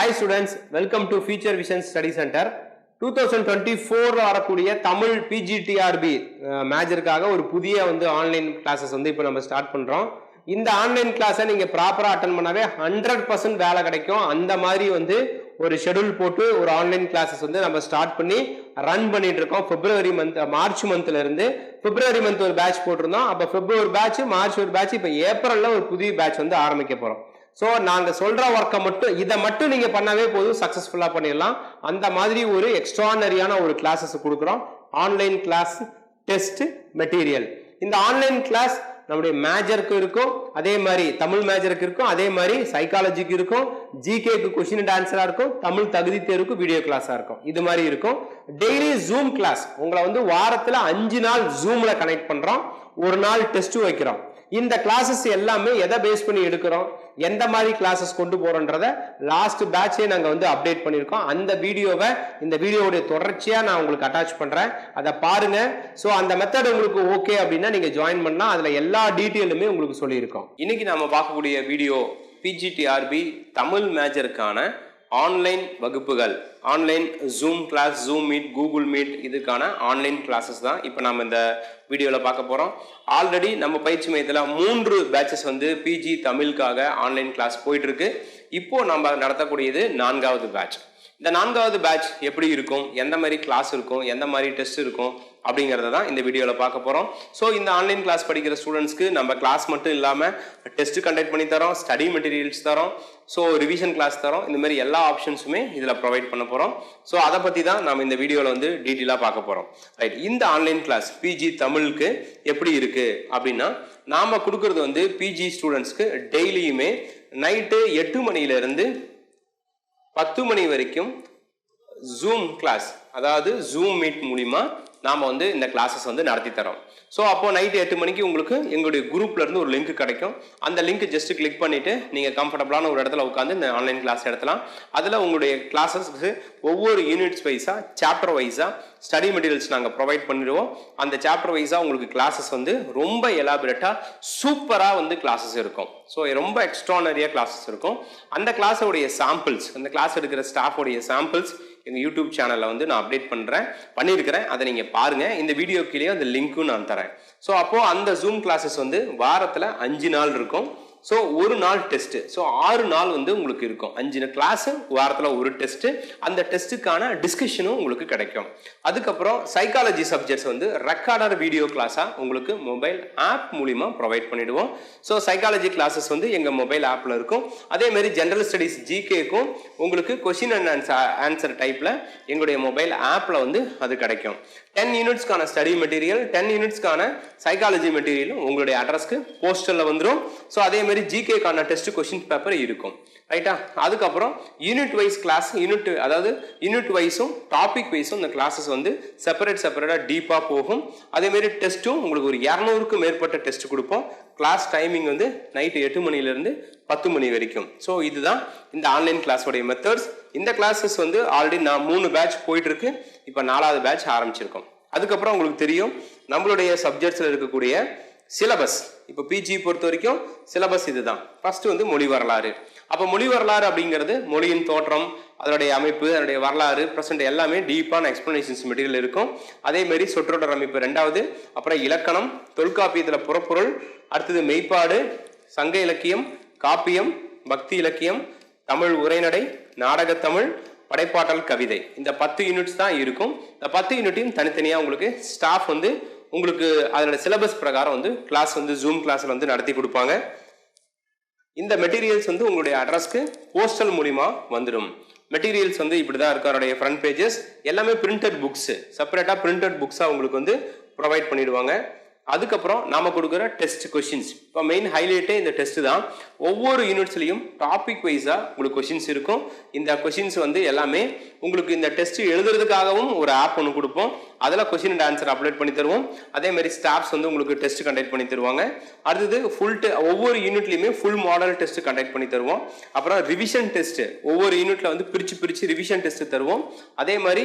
Hi students welcome to future vision study centre two thousand twenty ஃபோரில் வரக்கூடிய Tamil PGTRB மேஜருக்காக ஒரு புதிய வந்து ஆன்லைன் கிளாஸஸ் வந்து இப்போ நம்ம ஸ்டார்ட் பண்ணுறோம் இந்த ஆன்லைன் கிளாஸை நீங்கள் ப்ராப்பராக அட்டன் பண்ணாவே ஹண்ட்ரட் பர்சன்ட் வேலை கிடைக்கும். அந்த மாதிரி வந்து ஒரு ஷெடியூல் போட்டு ஒரு ஆன்லைன் கிளாஸஸ் வந்து நம்ம ஸ்டார்ட் பண்ணி ரன் பண்ணிட்டு இருக்கோம். பிப்ரவரி மந்த் மார்ச் மந்த்ல இருந்து பிப்ரவரி மந்த் ஒரு பேட்ச் போட்டிருந்தோம். அப்போ பிப்ரவரி பேட்ச் மார்ச் ஒரு பேட்ச் இப்போ ஏப்ரலில் ஒரு புதிய பேட்ச் வந்து ஆரம்பிக்க போகிறோம் ஸோ நாங்கள் சொல்கிற ஒர்க்கை மட்டும் இதை மட்டும் நீங்கள் பண்ணாவே போதும் சக்ஸஸ்ஃபுல்லாக பண்ணிடலாம். அந்த மாதிரி ஒரு எக்ஸ்ட்ரானரியான ஒரு கிளாஸஸ் கொடுக்குறோம். ஆன்லைன் கிளாஸ் டெஸ்ட் மெட்டீரியல் இந்த ஆன்லைன் கிளாஸ் நம்முடைய மேஜருக்கு இருக்கும். அதே மாதிரி தமிழ் மேஜருக்கு இருக்கும். அதே மாதிரி சைக்காலஜிக்கு இருக்கும். ஜிகேக்கு கொஷின் அண்ட் இருக்கும். தமிழ் தகுதி தேர்வுக்கு வீடியோ கிளாஸாக இருக்கும். இது மாதிரி இருக்கும். டெய்லி ஜூம் கிளாஸ் உங்களை வந்து வாரத்தில் அஞ்சு நாள் ஜூமில் கனெக்ட் பண்ணுறோம் ஒரு நாள் டெஸ்ட்டு வைக்கிறோம். இந்த கிளாஸஸ் எல்லாமே எதை பேஸ் பண்ணி எடுக்கிறோம்? எந்த மாதிரி கிளாஸஸ் கொண்டு போறோன்றத லாஸ்ட் பேட்சே நாங்கள் வந்து அப்டேட் பண்ணியிருக்கோம். அந்த வீடியோவை இந்த வீடியோவுடைய தொடர்ச்சியாக நான் உங்களுக்கு அட்டாச் பண்ணுறேன் அதை பாருங்க. ஸோ அந்த மெத்தட் உங்களுக்கு ஓகே அப்படின்னா நீங்கள் ஜாயின் பண்ணால் அதில் எல்லா டீட்டெயிலுமே உங்களுக்கு சொல்லியிருக்கோம். இன்னைக்கு நம்ம பார்க்கக்கூடிய வீடியோ பிஜிடிஆர்பி தமிழ் மேஜருக்கான ஆன்லைன் வகுப்புகள். Online zoom class zoom meet Google meet இதுக்கான ஆன்லைன் கிளாஸஸ் தான் இப்போ நம்ம இந்த வீடியோவில் பார்க்க போகிறோம் ஆல்ரெடி நம்ம பயிற்சி மையத்தில் மூன்று பேட்சஸ் வந்து பிஜி தமிழுக்காக ஆன்லைன் கிளாஸ் போயிட்டுருக்கு. இப்போது நம்ம நடத்தக்கூடியது நான்காவது பேட்ச் இந்த நான்காவது பேட்ச் எப்படி இருக்கும்? எந்த மாதிரி கிளாஸ் இருக்கும்? எந்த மாதிரி டெஸ்ட் இருக்கும்? அப்படிங்கிறத தான் இந்த வீடியோவில் பார்க்க போகிறோம் ஸோ இந்த ஆன்லைன் கிளாஸ் படிக்கிற ஸ்டூடெண்ட்ஸ்க்கு நம்ம கிளாஸ் மட்டும் இல்லாமல் டெஸ்ட் கண்டக்ட் பண்ணி தரோம் ஸ்டடி மெட்டீரியல்ஸ் தரோம் ஸோ ரிவிஷன் கிளாஸ் தரோம். இந்த மாதிரி எல்லா ஆப்ஷன்ஸுமே இதில் ப்ரொவைட் பண்ண போகிறோம் ஸோ அதை பற்றி தான் நம்ம இந்த வீடியோவில் வந்து டீட்டெயிலாக பார்க்க போகிறோம் ரைட் இந்த ஆன்லைன் கிளாஸ் பிஜி தமிழுக்கு எப்படி இருக்குது அப்படின்னா நாம் கொடுக்கறது வந்து பிஜி ஸ்டூடெண்ட்ஸ்க்கு டெய்லியுமே நைட்டு எட்டு மணியிலேருந்து பத்து மணி வரைக்கும் ஜூம் கிளாஸ் அதாவது ஜூம் மீட் மூலிமா நாம் வந்து இந்த கிளாஸஸ் வந்து நடத்தி தரோம். ஸோ அப்போது நைட்டு எட்டு மணிக்கு உங்களுக்கு எங்களுடைய குரூப்லேருந்து ஒரு லிங்க் கிடைக்கும். அந்த லிங்க் ஜஸ்ட் கிளிக் பண்ணிவிட்டு நீங்கள் கம்ஃபர்டபுளான ஒரு இடத்துல உட்காந்து இந்த ஆன்லைன் கிளாஸ் எடுத்தலாம். அதில் உங்களுடைய கிளாஸஸ்க்கு ஒவ்வொரு யூனிட்ஸ் வைஸாக சாப்டர் வைஸாக ஸ்டடி மெட்டீரியல்ஸ் நாங்கள் ப்ரொவைட் பண்ணிடுவோம். அந்த சாப்டர் வைஸாக உங்களுக்கு கிளாஸஸ் வந்து ரொம்ப எலாபரேட்டாக சூப்பராக வந்து கிளாஸஸ் இருக்கும். ஸோ ரொம்ப எக்ஸ்ட்ரானரியாக கிளாஸஸ் இருக்கும். அந்த கிளாஸோடைய சாம்பிள்ஸ் அந்த கிளாஸ் எடுக்கிற ஸ்டாஃபோடைய சாம்பிள்ஸ் எங்கள் யூடியூப் சேனலில் வந்து நான் அப்டேட் பண்ணுறேன் பண்ணியிருக்கிறேன். அதை நீங்கள் பாருங்கள் இந்த வீடியோ கீழே அந்த லிங்க்கும் நான் தரேன். ஸோ அப்போது அந்த ஜூம் கிளாஸஸ் வந்து வாரத்தில் அஞ்சு நாள் இருக்கும். ஸோ ஒரு நாள் டெஸ்ட்டு ஸோ ஆறு நாள் வந்து உங்களுக்கு இருக்கும். அஞ்சு கிளாஸு வாரத்தில் ஒரு டெஸ்ட்டு அந்த டெஸ்ட்டுக்கான டிஸ்கஷனும் உங்களுக்கு கிடைக்கும். அதுக்கப்புறம் சைக்காலஜி சப்ஜெக்ட்ஸ் வந்து ரெக்கார்டர் வீடியோ கிளாஸாக உங்களுக்கு மொபைல் ஆப் மூலிமா ப்ரொவைட் பண்ணிடுவோம். ஸோ சைக்காலஜி கிளாஸஸ் வந்து எங்கள் மொபைல் ஆப்பில் இருக்கும். அதேமாரி ஜென்ரல் ஸ்டடீஸ் ஜிகேக்கும் உங்களுக்கு கொஷின் அண்ட் ஆன்சர் ஆன்சர் டைப்பில் எங்களுடைய மொபைல் ஆப்பில் வந்து அது கிடைக்கும். டென் யூனிட்ஸ்க்கான ஸ்டடி மெட்டீரியல் டென் யூனிட்ஸ்க்கான சைக்காலஜி மெட்டீரியலும் உங்களுடைய அட்ரஸ்க்கு போஸ்டரில் வந்துடும் ஸோ அதே மாதிரி ஜிகேக்கான டெஸ்ட் கொஷின் பேப்பர் இருக்கும். ரைட்டா அதுக்கப்புறம் யூனிட் வைஸ் கிளாஸ் யூனிட் அதாவது யூனிட் வைஸும் டாபிக் வைஸும் இந்த கிளாஸஸ் வந்து செப்பரேட் செப்பரேட்டாக டீப்பாக போகும். அதேமாரி டெஸ்ட்டும் உங்களுக்கு ஒரு இரநூறுக்கும் மேற்பட்ட டெஸ்ட் கொடுப்போம். கிளாஸ் டைமிங் வந்து நைட்டு எட்டு மணிலேருந்து பத்து மணி வரைக்கும். ஸோ இதுதான் இந்த ஆன்லைன் கிளாஸோடைய மெத்தட்ஸ் இந்த கிளாஸஸ் வந்து ஆல்ரெடி நான் மூணு பேட்ச் போயிட்டுருக்கு. இப்போ நாலாவது பேட்ச் ஆரம்பிச்சிருக்கோம். அதுக்கப்புறம் உங்களுக்கு தெரியும் நம்மளுடைய சப்ஜெக்ட்ஸில் இருக்கக்கூடிய சிலபஸ். இப்போ பிஜி பொறுத்த வரைக்கும் சிலபஸ் இதுதான். ஃபர்ஸ்ட் வந்து மொழி வரலாறு. அப்போ மொழி வரலாறு அப்படிங்கிறது மொழியின் தோற்றம் அதனுடைய அமைப்பு அதனுடைய வரலாறு ப்ரெசென்ட் எல்லாமே டீப்பான எக்ஸ்பிளனேஷன்ஸ் மெட்டீரியல் இருக்கும். அதே மாதிரி சொற்றொடர் அமைப்பு ரெண்டாவது அப்புறம் இலக்கணம் தொல்காப்பியத்தில் புறப்பொருள் அடுத்தது மெய்ப்பாடு சங்க இலக்கியம் காப்பியம் பக்தி இலக்கியம் தமிழ் உரைநடை நாடகத்தமிழ் படைப்பாட்டல் கவிதை. இந்த பத்து யூனிட்ஸ் தான் இருக்கும். இந்த பத்து யூனிட்டையும் தனித்தனியாக உங்களுக்கு ஸ்டாஃப் வந்து உங்களுக்கு அதனோட சிலபஸ் பிரகாரம் வந்து கிளாஸ் வந்து ஜூம் கிளாஸில் வந்து நடத்தி கொடுப்பாங்க. இந்த மெட்டீரியல்ஸ் வந்து உங்களுடைய அட்ரஸ்க்கு போஸ்டல் மூலிமா வந்துடும் மெட்டீரியல்ஸ் வந்து இப்படி தான் இருக்கும் அதோடைய ஃப்ரண்ட் பேஜஸ் எல்லாமே பிரிண்டட் புக்ஸு செப்பரேட்டாக பிரிண்டட் புக்ஸாக உங்களுக்கு வந்து ப்ரொவைட் பண்ணிடுவாங்க. அதுக்கப்புறம் நாம் கொடுக்குற டெஸ்ட் கொஷின்ஸ் இப்போ மெயின் ஹைலைட்டே இந்த டெஸ்ட்டு தான். ஒவ்வொரு யூனிட்ஸ்லையும் டாபிக் வைஸாக உங்களுக்கு கொஷின்ஸ் இருக்கும். இந்த கொஷின்ஸ் வந்து எல்லாமே உங்களுக்கு இந்த டெஸ்ட் எழுதுறதுக்காகவும் ஒரு ஆப் ஒன்று கொடுப்போம். அதில் கொஸ்டின் அண்ட் ஆன்சர் அப்டேட் பண்ணி தருவோம். அதே மாதிரி ஸ்டாஃப்ஸ் வந்து உங்களுக்கு டெஸ்ட் கண்டக்ட் பண்ணி தருவாங்க. அடுத்தது ஃபுல் ஒவ்வொரு யூனிட்லையுமே ஃபுல் மாடல் டெஸ்ட் கண்டக்ட் பண்ணி தருவோம். அப்புறம் ரிவிஷன் டெஸ்ட் ஒவ்வொரு யூனிட்ல வந்து பிரிச்சு பிரிச்சு ரிவிஷன் டெஸ்ட் தருவோம். அதே மாதிரி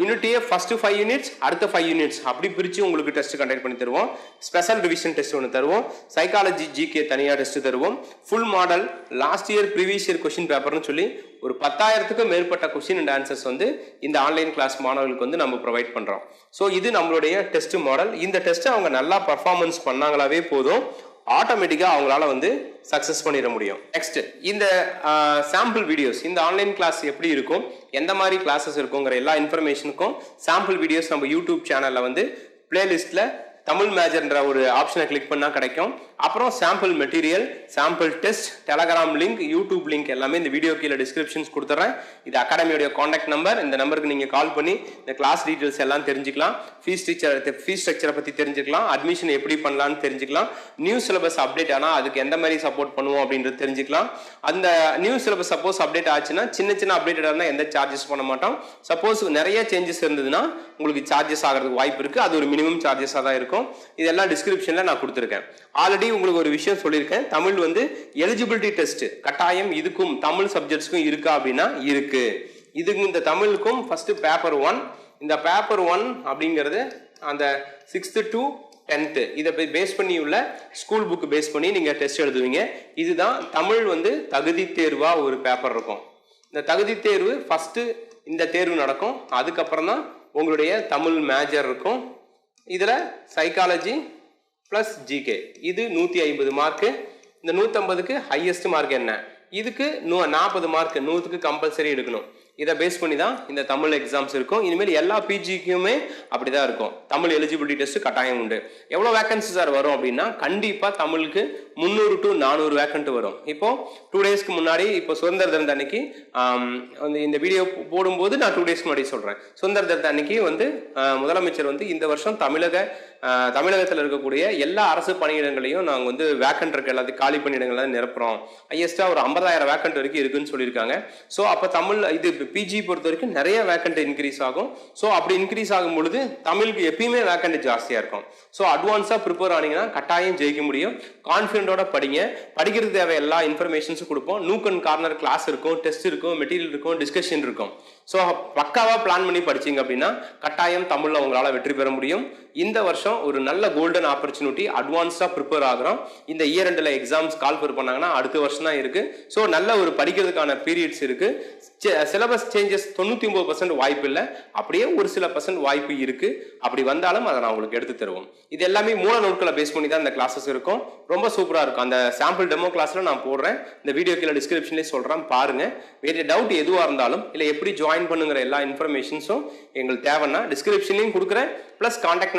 யூனிட்டையே ஃபர்ஸ்ட் ஃபைவ் யூனிட்ஸ் அடுத்த ஃபைவ் யூனிட்ஸ் அப்படி பிரிச்சு உங்களுக்கு டெஸ்ட் கண்டக்ட் பண்ணி தருவோம். ஸ்பெஷல் ரிவிஷன் டெஸ்ட் ஒன்று தருவோம். சைக்காலஜி ஜிகே தனியாக டெஸ்ட் தருவோம். Full model last year previous year question பேப்பர்னு சொல்லி ஒரு பத்தாயிரத்துக்கும் மேற்பட்ட கொஸ்டின் அண்ட் ஆன்சர்ஸ் வந்து இந்த ஆன்லைன் கிளாஸ் மாணவர்களுக்கு வந்து நம்ம ப்ரொவைட் பண்ணுறோம் ஸோ இது நம்மளுடைய டெஸ்ட் மாடல் இந்த டெஸ்ட்டை அவங்க நல்லா பர்ஃபார்மன்ஸ் பண்ணாங்களாவே போதும். ஆட்டோமேட்டிக்காக அவங்களால வந்து சக்ஸஸ் பண்ணிட முடியும். நெக்ஸ்ட் இந்த சாம்பிள் வீடியோஸ் இந்த ஆன்லைன் கிளாஸ் எப்படி இருக்கும்? எந்த மாதிரி கிளாஸஸ் இருக்குங்கிற எல்லா இன்ஃபர்மேஷனுக்கும் சாம்பிள் வீடியோஸ் நம்ம யூடியூப் சேனலில் வந்து பிளேலிஸ்ட்டில் தமிழ் மேஜர்ன்ற ஒரு ஆப்ஷனை கிளிக் பண்ணால் கிடைக்கும். அப்புறம் sample material sample test Telegram link YouTube link எல்லாமே இந்த வீடியோ கீழே டிஸ்கிரிப்ஷன்ஸ் கொடுத்துட்றேன் இது அகாடமியோடைய காண்டாக்ட் நம்பர் இந்த நம்பருக்கு நீங்கள் கால் பண்ணி இந்த கிளாஸ் டீட்டெயில்ஸ் எல்லாம் தெரிஞ்சுக்கலாம். ஃபீஸ் ஸ்ட்ரக்சர் ஃபீஸ் ஸ்ட்ரக்சரை பற்றி தெரிஞ்சுக்கலாம். அட்மிஷன் எப்படி பண்ணலாம்னு தெரிஞ்சுக்கலாம். நியூ சிலபஸ் அப்டேட் ஆனால் அதுக்கு எந்த மாதிரி சப்போர்ட் பண்ணுவோம் அப்படின்றது தெரிஞ்சுக்கலாம். அந்த நியூ சிலபஸ் சப்போஸ் அப்டேட் ஆச்சுன்னா சின்ன சின்ன அப்டேட் இருந்தால் எந்த சார்ஜஸ் பண்ண மாட்டோம். சப்போஸ் நிறைய சேஞ்சஸ் இருந்ததுன்னா உங்களுக்கு சார்ஜஸ் ஆகிறதுக்கு வாய்ப்பு இருக்குது அது ஒரு மினிமம் சார்ஜஸாக தான் இருக்கும். இதெல்லாம் டிஸ்கிரிப்ஷனில் நான் கொடுத்துருக்கேன். ஆல்ரெடி உங்களுக்கு ஒரு விஷயம் சொல்லியிருக்கேன். தமிழ் வந்து எலிஜிபிலிட்டி டெஸ்ட் கட்டாயம் இதுக்கும் தமிழ் சப்ஜெக்ட்ஸ்க்கும் இருக்கா அப்படின்னா இருக்கு. இதுக்கு இந்த தமிழுக்கும் ஃபர்ஸ்ட் பேப்பர் ஒன் இந்த பேப்பர் ஒன் அப்படிங்கிறது அந்த சிக்ஸ்த்து டு டென்த்து இதை பேஸ் பண்ணி உள்ள ஸ்கூல் புக்கு பேஸ் பண்ணி நீங்கள் டெஸ்ட் எழுதுவீங்க. இதுதான் தமிழ் வந்து தகுதி தேர்வாக ஒரு பேப்பர் இருக்கும். இந்த தகுதி தேர்வு ஃபஸ்ட்டு இந்த தேர்வு நடக்கும். அதுக்கப்புறம் தான் உங்களுடைய தமிழ் மேஜர் இருக்கும். இதில் சைக்காலஜி ப்ளஸ் ஜிகே இது நூற்றி ஐம்பது மார்க்கு இந்த நூற்றம்பதுக்கு ஹையஸ்ட் மார்க் என்ன? இதுக்கு நூ நாற்பது மார்க் நூற்றுக்கு கம்பல்சரி எடுக்கணும். இதை பேஸ் பண்ணி தான் இந்த தமிழ் எக்ஸாம்ஸ் இருக்கும். இனிமேல் எல்லா பிஜிக்குமே அப்படி தான் இருக்கும். தமிழ் எலிஜிபிலிட்டி டெஸ்ட் கட்டாயம் உண்டு. எவ்வளோ வேகன்சி சார் வரும் அப்படின்னா கண்டிப்பாக தமிழுக்கு முந்நூறு டு நானூறு வேக்கண்ட் வரும். இப்போ டூ டேஸ்க்கு முன்னாடி இப்போ சுதந்திர தினத்த அன்னைக்கு வந்து இந்த வீடியோ போடும்போது நான் டூ டேஸ்க்கு முன்னாடி சொல்கிறேன் சுதந்திர தினத்த அன்னைக்கு வந்து முதலமைச்சர் வந்து இந்த வருஷம் தமிழக தமிழகத்தில் இருக்கக்கூடிய எல்லா அரசு பணியிடங்களையும் நாங்கள் வந்து வேக்கண்ட் இருக்க எல்லாத்தையும் காலி பணியிடங்களை நிரப்புறோம். ஹையஸ்ட்டாக ஒரு ஐம்பதாயிரம் வேக்கண்ட் வரைக்கும் இருக்குன்னு சொல்லியிருக்காங்க. ஸோ அப்போ தமிழ் இது பிஜி பொறுத்த வரைக்கும் நிறைய வேக்கண்ட் இன்க்ரீஸ் ஆகும். ஸோ அப்படி இன்க்ரீஸ் ஆகும் பொழுது தமிழுக்கு எப்பயுமே வேக்கண்ட் ஜாஸ்தியாக இருக்கும். ஸோ அட்வான்ஸாக ப்ரிப்பேர் ஆனீங்கன்னா கட்டாயம் ஜெயிக்க முடியும். கான்ஃபிடென்ட்டோட படிங்க. படிக்கிறது தேவை எல்லா இன்ஃபர்மேஷன்ஸும் கொடுப்போம். நூக் அண்ட் கார்னர் கிளாஸ் இருக்கும் டெஸ்ட் இருக்கும் மெட்டீரியல் இருக்கும் டிஸ்கஷன் இருக்கும். ஸோ பக்காவாக பிளான் பண்ணி படிச்சீங்க அப்படின்னா கட்டாயம் தமிழில் உங்களால் வெற்றி பெற முடியும். இந்த வருஷம் ஒரு நல்ல கோல்டன் ஆப்பர்ச்சுனிட்டி அட்வான்ஸாக ப்ரிப்பேர் ஆகுறோம் இந்த இயர் ரெண்டில் எக்ஸாம்ஸ் கால்ஃபர் பண்ணாங்கன்னா அடுத்த வருஷம் தான் இருக்குது ஸோ நல்ல ஒரு படிக்கிறதுக்கான பீரியட்ஸ் இருக்குது சிலபஸ் சேஞ்சஸ் தொண்ணூற்றி ஒம்பது பர்சன்ட் வாய்ப்பு இல்லை. அப்படியே ஒரு சில பர்சன்ட் வாய்ப்பு இருக்குது அப்படி வந்தாலும் அதை நான் உங்களுக்கு எடுத்து தருவோம். இது எல்லாமே மூல நோட்களை பேஸ் பண்ணி தான் இந்த கிளாஸஸ் இருக்கும். ரொம்ப சூப்பராக இருக்கும். அந்த சாம்பிள் டெமோ கிளாஸில் நான் போடுறேன். இந்த வீடியோ கீழே டிஸ்கிரிப்ஷன்லேயே சொல்கிறேன் பாருங்க. வேறு டவுட் எதுவாக இருந்தாலும் இல்லை எப்படி ஜாயின் பண்ணுங்கிற எல்லா இன்ஃபர்மேஷன்ஸும் எங்களுக்கு தேவைன்னா டிஸ்கிரிப்ஷன்லையும் கொடுக்குறேன். Plus contact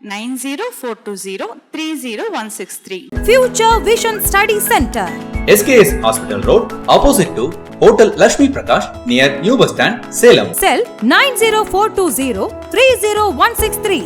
Nine zero four two zero three zero one six three. Future Vision Study Center. SKS Hospital Road, opposite to Hotel Lashmi Prakash, near New Bus Stand, Salem. Cell 90420 30163.